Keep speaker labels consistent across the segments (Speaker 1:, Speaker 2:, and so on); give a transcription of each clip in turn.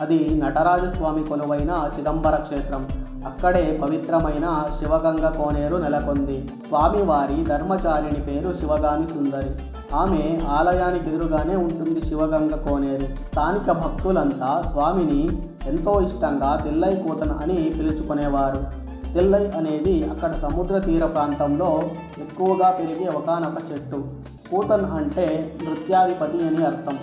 Speaker 1: అది నటరాజస్వామి కొలువైన చిదంబర క్షేత్రం. అక్కడే పవిత్రమైన శివగంగ కోనేరు నెలకొంది. స్వామివారి ధర్మచారిణి పేరు శివగామి సుందరి. ఆమె ఆలయానికి ఎదురుగానే ఉంటుంది శివగంగ కోనేరు. స్థానిక భక్తులంతా స్వామిని ఎంతో ఇష్టంగా తెల్లై కూతన్ అని పిలుచుకునేవారు. తెల్లై అనేది అక్కడ సముద్ర తీర ప్రాంతంలో ఎక్కువగా పెరిగే ఒకనొక చెట్టు. కూతన్ అంటే నృత్యాధిపతి అని అర్థం.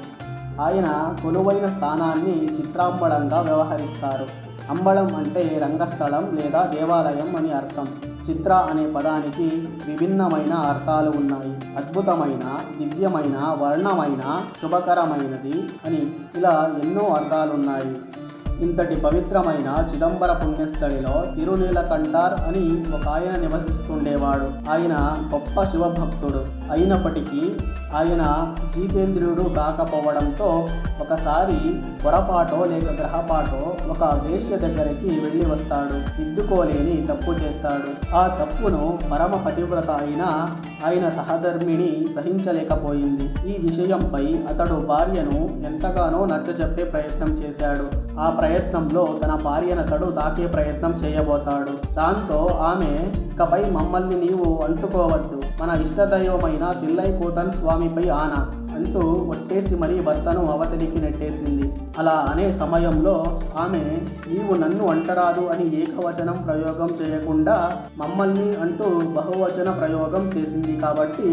Speaker 1: ఆయన కొలువైన స్థానాన్ని చిత్రాంబళంగా వ్యవహరిస్తారు. అంబళం అంటే రంగస్థలం లేదా దేవాలయం అని అర్థం. చిత్ర అనే పదానికి విభిన్నమైన అర్థాలు ఉన్నాయి. అద్భుతమైన దివ్యమైన వర్ణమైన శుభకరమైనది అని ఇలా ఎన్నో అర్థాలున్నాయి. ఇంతటి పవిత్రమైన చిదంబర పుణ్యస్థలిలో తిరునీలకంఠార్ అని ఒక ఆయన నివసిస్తుండేవాడు. ఆయన గొప్ప శివభక్తుడు. అయినప్పటికీ ఆయన జితేంద్రుడు కాకపోవడంతో ఒకసారి పొరపాటో లేక గ్రహపాటో ఒక వేష్య దగ్గరికి వెళ్ళి వస్తాడు. దిద్దుకోలేని తప్పు చేస్తాడు. ఆ తప్పును పరమ పతివ్రత అయిన ఆయన సహధర్మిణి సహించలేకపోయింది. ఈ విషయంపై అతడు భార్యను ఎంతగానో నచ్చజెప్పే ప్రయత్నం చేశాడు. ఆ ప్రయత్నంలో తన భార్యనతడు తాకే ప్రయత్నం చేయబోతాడు. దాంతో ఆమె ఇకపై మమ్మల్ని నీవు అంటుకోవద్దు. మన ఇష్టదైవమైన తిల్లై కూతన్ స్వామిపై ఆన. అంటూ ఒట్టేసి మరీ భర్తను అవతలికి నెట్టేసింది. అలా అనే సమయంలో ఆమె నీవు నన్ను అంటరాదు అని ఏకవచనం ప్రయోగం చేయకుండా మమ్మల్ని అంటూ బహువచన ప్రయోగం చేసింది కాబట్టి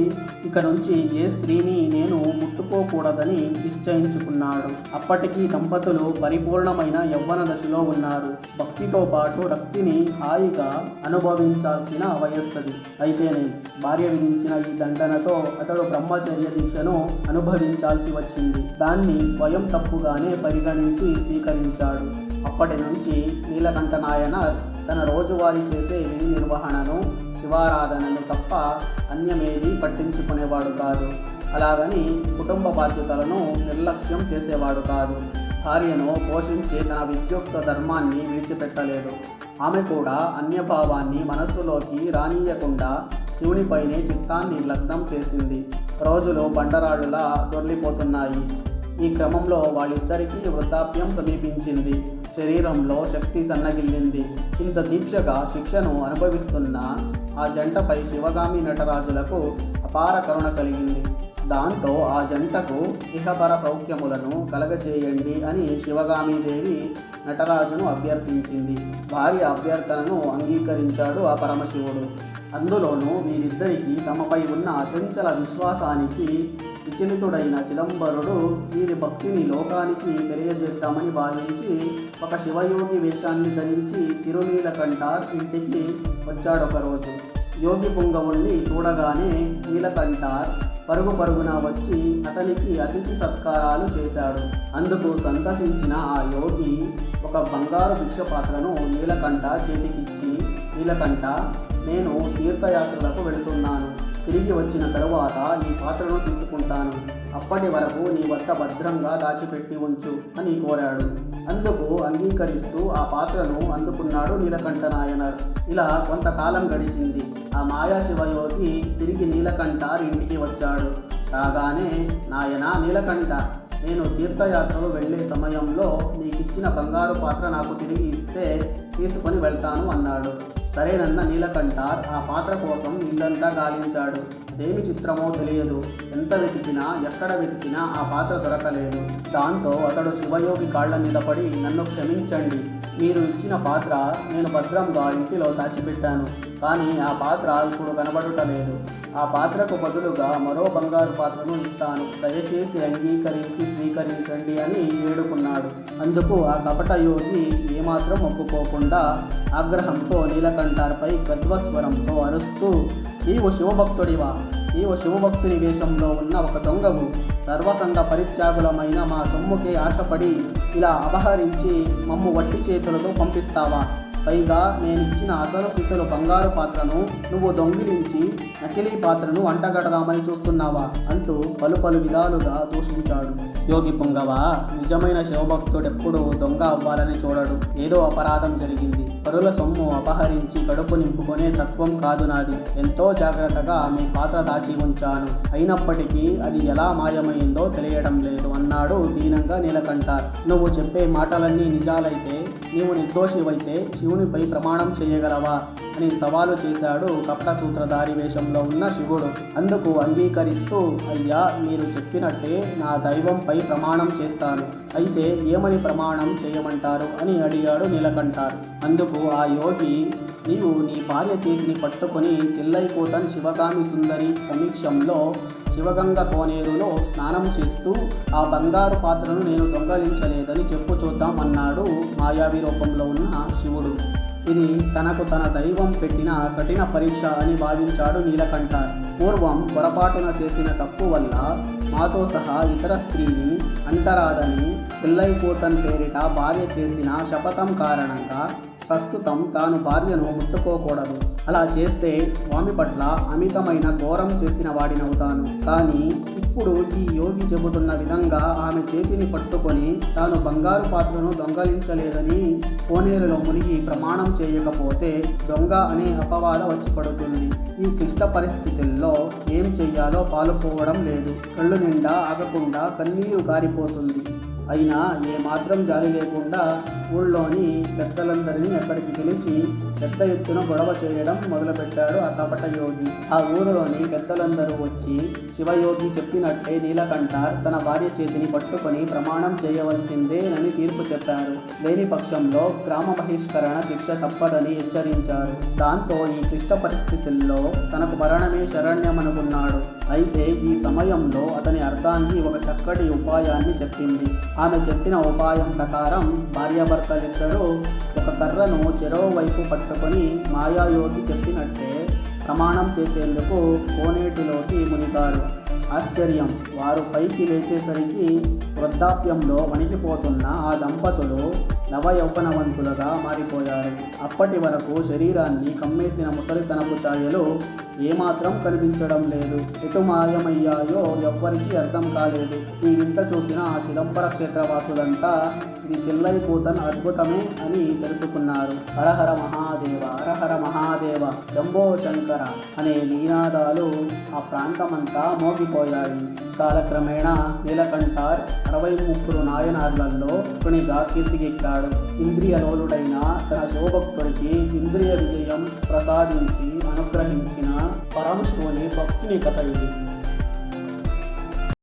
Speaker 1: ఇక నుంచి ఏ స్త్రీని నేను ముట్టుకోకూడదని నిశ్చయించుకున్నాడు. అప్పటికీ దంపతులు పరిపూర్ణమైన యవ్వన దశలో ఉన్నారు. భక్తితో పాటు రక్తిని హాయిగా అనుభవించాల్సిన వయస్సది. అయితేనే భార్య విధించిన ఈ దండనతో అతడు బ్రహ్మచర్య దీక్షను అనుభవించాల్సి వచ్చింది. దాన్ని స్వయం తప్పుగానే పరిగణించి స్వీకరించాడు. అప్పటి నుంచి నీలకంఠ నాయనర్ తన రోజువారీ చేసే విధి నిర్వహణను శివారాధనను తప్ప అన్యమేది పట్టించుకునేవాడు కాదు. అలాగని కుటుంబ బాధ్యతలను నిర్లక్ష్యం చేసేవాడు కాదు. భార్యను పోషించే తన విద్యుక్త ధర్మాన్ని విడిచిపెట్టలేదు. ఆమె కూడా అన్యభావాన్ని మనస్సులోకి రానియకుండా శివునిపైనే చిత్తాన్ని లగ్నం చేసింది. రోజులు బండరాళ్ళులా దొర్లిపోతున్నాయి. ఈ క్రమంలో వాళ్ళిద్దరికీ వృద్ధాప్యం సమీపించింది. శరీరంలో శక్తి సన్నగిల్లింది. ఇంత దీక్షగా శిక్షను అనుభవిస్తున్న ఆ జంటపై శివగామి నటరాజులకు అపార కరుణ కలిగింది. దాంతో ఆ జంటకు ఇహపర సౌఖ్యములను కలగజేయండి అని శివగామీదేవి నటరాజును అభ్యర్థించింది. భార్య అభ్యర్థనను అంగీకరించాడు ఆ పరమశివుడు. అందులోనూ వీరిద్దరికీ తమపై ఉన్న అచంచల విశ్వాసానికి విచలితుడైన చిదంబరుడు వీరి భక్తిని లోకానికి తెలియజేద్దామని భావించి ఒక శివయోగి వేషాన్ని ధరించి తిరునీలకంఠార్ ఇంటికి వచ్చాడొకరోజు యోగి పుంగవుణ్ణి చూడగానే నీలకంఠార్ పరుగు పరుగున వచ్చి అతనికి అతిథి సత్కారాలు చేశాడు. అందుకు సంతసించిన ఆ యోగి ఒక బంగారు భిక్ష పాత్రను నీలకంఠ చేతికిచ్చి నీలకంఠ నేను తీర్థయాత్రలకు వెళుతున్నాను. తిరిగి వచ్చిన తరువాత ఈ పాత్రను తీసుకుంటాను. అప్పటి వరకు నీ వద్ద భద్రంగా దాచిపెట్టి ఉంచు అని కోరాడు. అందుకు అంగీకరిస్తూ ఆ పాత్రను అందుకున్నాడు నీలకంఠ నాయనర్ ఇలా కొంతకాలం గడిచింది. ఆ మాయాశివయోగి తిరిగి నీలకంఠార్ ఇంటికి వచ్చాడు. రాగానే నాయన నీలకంఠ నేను తీర్థయాత్రలు వెళ్ళే సమయంలో నీకిచ్చిన బంగారు పాత్ర నాకు తిరిగి ఇస్తే తీసుకొని వెళ్తాను అన్నాడు. సరేనన్న నీలకంఠార్ ఆ పాత్ర కోసం ఇల్లంతా గాలించాడు. దేని చిత్రమో తెలియదు. ఎంత వెతికినా ఎక్కడ వెతికినా ఆ పాత్ర దొరకలేదు. దాంతో అతడు శివయోగి కాళ్ళ మీద పడి నన్ను క్షమించండి. మీరు ఇచ్చిన పాత్ర నేను భద్రంగా ఇంటిలో దాచిపెట్టాను. కానీ ఆ పాత్ర ఇప్పుడు కనబడుటలేదు. ఆ పాత్రకు బదులుగా మరో బంగారు పాత్రను ఇస్తాను. దయచేసి అంగీకరించి స్వీకరించండి అని వేడుకున్నాడు. అందుకు ఆ కపట యోగి ఏమాత్రం ఒప్పుకోకుండా ఆగ్రహంతో నీలకంఠార్పై గద్వస్వరంతో అరుస్తూ నీవు శివభక్తుడివా? నీవు శివభక్తుని వేషంలో ఉన్న ఒక దొంగవు సర్వసంగ పరిత్యాగులమైన మా సొమ్ముకే ఆశపడి ఇలా అపహరించి మమ్ము వట్టి చేతులతో పంపిస్తావా? పైగా నేను ఇచ్చిన అసలు సిసలు బంగారు పాత్రను నువ్వు దొంగిలించి నకిలీ పాత్రను అంటగడదామని చూస్తున్నావా? అంటూ పలు పలు విధాలుగా దూషించాడు. యోగి పుంగవ నిజమైన శివభక్తుడెప్పుడు దొంగ అవ్వాలని చూడడు. ఏదో అపరాధం జరిగింది. పరుల సొమ్ము అపహరించి కడుపు నింపుకునే తత్వం కాదు నాది. ఎంతో జాగ్రత్తగా మీ పాత్ర దాచి ఉంచాను. అయినప్పటికీ అది ఎలా మాయమైందో తెలియడం లేదు అన్నాడు దీనంగా నీలకంఠార్ నువ్వు చెప్పే మాటలన్నీ నిజాలైతే నీవు నిర్దోషివైతే శివునిపై ప్రమాణం చేయగలవా అని సవాలు చేశాడు కపట సూత్రధారి వేషంలో ఉన్న శివుడు. అందుకు అంగీకరిస్తూ అయ్యా మీరు చెప్పినట్టే నా దైవంపై ప్రమాణం చేస్తాను. అయితే ఏమని ప్రమాణం చేయమంటారు? అని అడిగాడు నీలకంఠారు. అందుకు ఆ యోగి నీవు నీ భార్య చేతిని పట్టుకొని తిల్లైపోతన్ శివకామి సుందరి సమీక్షంలో శివగంగ కోనేరులో స్నానం చేస్తూ ఆ బంగారు పాత్రను నేను దొంగలించలేదని చెప్పు చూద్దాం అన్నాడు మాయావి రూపంలో ఉన్న శివుడు. ఇది తనకు తన దైవం పెట్టిన కఠిన పరీక్ష అని భావించాడు నీలకంఠ. పూర్వం పొరపాటున చేసిన తప్పు వల్ల మాతో సహా ఇతర స్త్రీని అంటరాదని పిల్లైపోతన్ పేరిట భార్య చేసిన శపథం కారణంగా ప్రస్తుతం తాను భార్యను ముట్టుకోకూడదు. అలా చేస్తే స్వామి పట్ల అమితమైన ఘోరం చేసిన వాడినవుతాను కానీ ఇప్పుడు ఈ యోగి చెబుతున్న విధంగా ఆమె చేతిని పట్టుకొని తాను బంగారు పాత్రను దొంగలించలేదని కోనేరులో మునిగి ప్రమాణం చేయకపోతే దొంగ అనే అపవాద వచ్చి పడుతుంది. ఈ క్లిష్ట పరిస్థితుల్లో ఏం చెయ్యాలో పాలుపోవడం లేదు. కళ్ళు నిండా ఆగకుండా కన్నీరు గారిపోతుంది. అయినా ఏమాత్రం జాలి లేకుండా ఊళ్ళోని పెద్దలందరినీ అక్కడికి పిలిచి పెద్ద ఎత్తున గొడవ చేయడం మొదలుపెట్టాడు ఆ కపట యోగి. ఆ ఊరిలోని పెద్దలందరూ వచ్చి శివయోగి చెప్పినట్టే నీలకంఠార్ తన భార్య చేతిని పట్టుకొని ప్రమాణం చేయవలసిందే అని తీర్పు చెప్పారు. లేని పక్షంలో గ్రామ బహిష్కరణ శిక్ష తప్పదని హెచ్చరించారు. దాంతో ఈ క్లిష్ట పరిస్థితుల్లో తనకు మరణమే శరణ్యమనుకున్నాడు. అయితే ఈ సమయంలో అతని అర్ధాంగి ఒక చక్కటి ఉపాయాన్ని చెప్పింది. ఆమె చెప్పిన ఉపాయం ప్రకారం భార్యాభర్తలిద్దరూ ఒక కర్రను చెరోవైపు పట్టుకొని మాయాయోగి చెప్పినట్టే ప్రమాణం చేసేందుకు కోనేటిలోకి మునిగారు. ఆశ్చర్యం. వారు పైకి లేచేసరికి వృద్ధాప్యంలో వణికిపోతున్న ఆ దంపతులు నవయౌవనవంతులుగా మారిపోయారు. అప్పటి వరకు శరీరాన్ని కమ్మేసిన ముసలితనపు ఛాయలు ఏమాత్రం కనిపించడం లేదు. ఎటు మాయమయ్యాయో ఎవ్వరికీ అర్థం కాలేదు. ఈ వింత చూసిన ఆ చిదంబర క్షేత్రవాసులంతా ఇది తెల్లైపోతన అద్భుతమే అని తెలుసుకున్నారు. హరహర మహాదేవ హరహర మహాదేవ శంభో శంకర అనే నినాదాలు ఆ ప్రాంతమంతా మోగిపోయాయి. కాలక్రమేణా నీలకంఠార్ అరవై ముగ్గురు నాయనార్లలో కొనిగా కీర్తికెక్కాడు ఇంద్రియలోలుడైన తన శివభక్తుడికి ఇంద్రియ విజయం ప్రసాదించి అనుగ్రహించిన పరమశివుని భక్తుని కథ ఇది.